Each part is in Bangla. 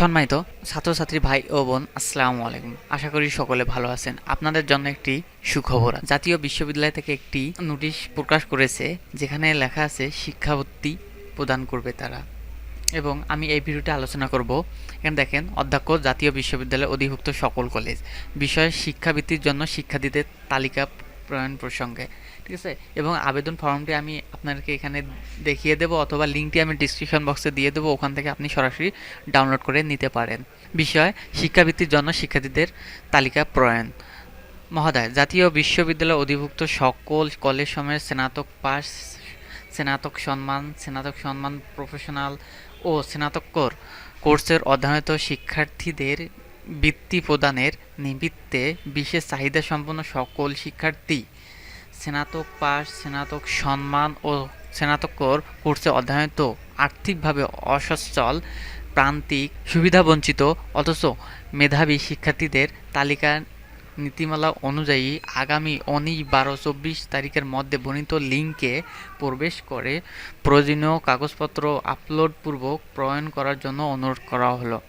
সম্মানিত ছাত্রছাত্রী ভাই ও বোন, আসসালামু আলাইকুম। আশা করি সকলে ভালো আছেন। আপনাদের জন্য একটি সুখবর। জাতীয় বিশ্ববিদ্যালয় থেকে একটি নোটিশ প্রকাশ করেছে, যেখানে লেখা আছে, শিক্ষাবৃত্তি প্রদান করবে তারা। এবং আমি এই ভিডিওতে আলোচনা করব। এখানে দেখেন, অধ্যক্ষ, জাতীয় বিশ্ববিদ্যালয়ের অধিভুক্ত সকল কলেজ। বিষয়ে, শিক্ষাবৃত্তির জন্য শিক্ষার্থীদের তালিকা প্রণয়ন প্রসঙ্গে, ঠিক আছে? এবং আবেদন ফর্মটি আমি আপনাদেরকে এখানে দেখিয়ে দেবো অথবা লিঙ্কটি আমি ডিসক্রিপশন বক্সে দিয়ে দেবো, ওখান থেকে আপনি সরাসরি ডাউনলোড করে নিতে পারেন। বিষয়, শিক্ষাবৃত্তির জন্য শিক্ষার্থীদের তালিকা প্রণয়ন। মহোদয়, জাতীয় বিশ্ববিদ্যালয় অধিভুক্ত সকল কলেজ সময়ের স্নাতক পাস স্নাতক সম্মান স্নাতক সম্মান প্রফেশনাল ও স্নাতকোত্তর কোর্সের অধ্যয়নরত শিক্ষার্থীদের বৃত্তি প্রদানের নিমিত্তে বিশেষ চাহিদা সম্পন্ন সকল শিক্ষার্থী স্নাতক পাস স্নাতক সম্মান ও স্নাতকোত্তর কোর্সে অধ্যয়নরত আর্থিকভাবে অসচ্ছল, প্রান্তিক, সুবিধাবঞ্চিত অথচ মেধাবী শিক্ষার্থীদের তালিকা নীতিমালা অনুযায়ী আগামী উনিশ বারো চব্বিশ তারিখের মধ্যে বর্ণিত লিঙ্কে প্রবেশ করে প্রয়োজনীয় কাগজপত্র আপলোড পূর্বক প্রয়ণ করার জন্য অনুরোধ করা হলো।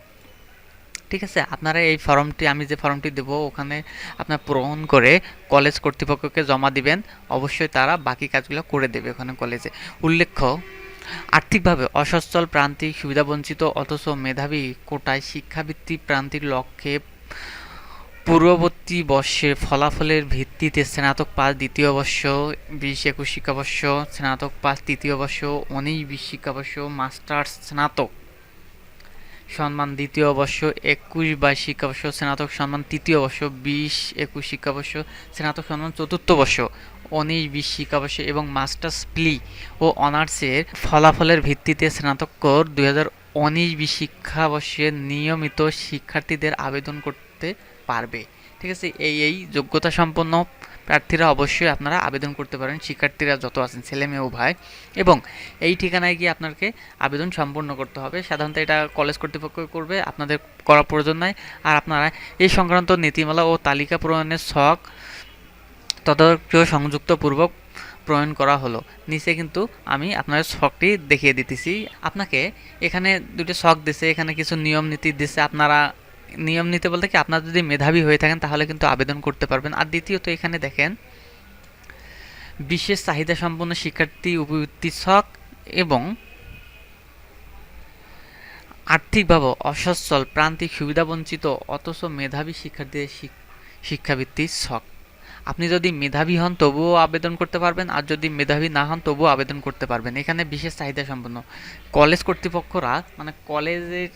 ঠিক আছে, আপনারা এই ফর্মটি, আমি যে ফর্মটি দেব ওখানে আপনার পূরণ করে কলেজ কর্তৃপক্ষকে জমা দিবেন। অবশ্যই তারা বাকি কাজগুলো করে দেবে ওখানে কলেজে উল্লেখ্য, আর্থিকভাবে অসচ্ছল প্রান্তিক সুবিধাবঞ্চিত অথচ মেধাবী কোটায় শিক্ষাবৃত্তি প্রান্তিক লক্ষ্যে পূর্ববর্তী বর্ষের ফলাফলের ভিত্তিতে স্নাতক পাস দ্বিতীয় বর্ষ, বিশ একুশ শিক্ষাবর্ষ, স্নাতক পাস তৃতীয় বর্ষ, উনিশ বিশ শিক্ষাবর্ষ, মাস্টার্স স্নাতক। সম্মান দ্বিতীয় বর্ষ একুশ বাইশ শিক্ষাবর্ষ, স্নাতক সম্মান তৃতীয় বর্ষ বিশ একুশ শিক্ষাবর্ষ, স্নাতক সম্মান চতুর্থ বর্ষ উনিশ বিশ শিক্ষাবর্ষ এবং মাস্টার্স প্লি ও অনার্সের ফলাফলের ভিত্তিতে স্নাতকোত্তর দুই হাজার উনিশ বিশ শিক্ষাবর্ষে নিয়মিত শিক্ষার্থীদের আবেদন করতে পারবে। ঠিক আছে, এই এই যোগ্যতা সম্পন্ন প্রার্থীরা অবশ্যই আপনারা আবেদন করতে পারেন। শিক্ষার্থীরা যত আছেন, ছেলে মেয়ে, উভয়। এবং এই ঠিকানায় গিয়ে আপনাকে আবেদন সম্পূর্ণ করতে হবে। সাধারণত এটা কলেজ কর্তৃপক্ষ করবে, আপনাদের করা প্রয়োজন নাই। আর আপনারা এই সংক্রান্ত নীতিমালা ও তালিকা প্রণয়নের শখ তদারকীয় সংযুক্ত পূর্বক প্রণয়ন করা হলো। নিচে কিন্তু আমি আপনার শখটি দেখিয়ে দিতেছি। আপনাকে এখানে দুটো শখ দিছে, এখানে কিছু নিয়ম নীতি দিছে। আপনারা নিয়ম নীতি বলতে কি আপনারা যদি মেধাবী হয়ে থাকেন তাহলে কিন্তু আবেদন করতে পারবেন। আর দ্বিতীয়ত এখানে দেখেন, বিশেষ চাহিদা সম্পন্ন শিক্ষার্থী উপবৃত্তি এবং আর্থিকভাবে অসচ্ছল, প্রান্তিক, সুবিধাবঞ্চিত, অথচ মেধাবী শিক্ষার্থীদের শিক- শিক্ষাবৃত্তি ছক আপনি যদি মেধাবী হন তবুও আবেদন করতে পারবেন, আর যদি মেধাবী না হন তবুও আবেদন করতে পারবেন। এখানে বিশেষ চাহিদা সম্পন্ন। কলেজ কর্তৃপক্ষরা মানে কলেজের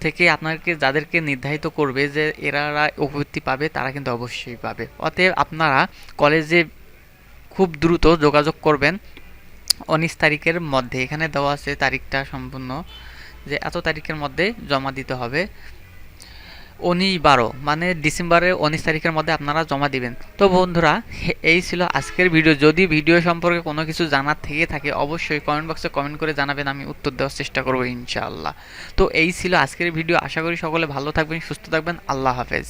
থেকে আপনাকে যাদেরকে নির্ধারিত করবে যে এরা উপবৃত্তি পাবে, তারা কিন্তু অবশ্যই পাবে। অতএব আপনারা কলেজে খুব দ্রুত যোগাযোগ করবেন। উনিশ তারিখের মধ্যে, এখানে দেওয়া আছে তারিখটা সম্পূর্ণ, যে এত তারিখের মধ্যে জমা দিতে হবে। উনিশ বারো মানে ডিসেম্বরের উনিশ তারিখের মধ্যে আপনারা জমা দিবেন। তো বন্ধুরা এই ছিল আজকের ভিডিও। যদি ভিডিও সম্পর্কে কোনো কিছু জানার থেকে থাকে, অবশ্যই কমেন্ট বক্সে কমেন্ট করে জানাবেন, আমি উত্তর দেওয়ার চেষ্টা করব, ইনশাআল্লাহ। তো এই ছিল আজকের ভিডিও। আশা করি সকলে ভালো থাকবেন, সুস্থ থাকবেন। আল্লাহ হাফেজ।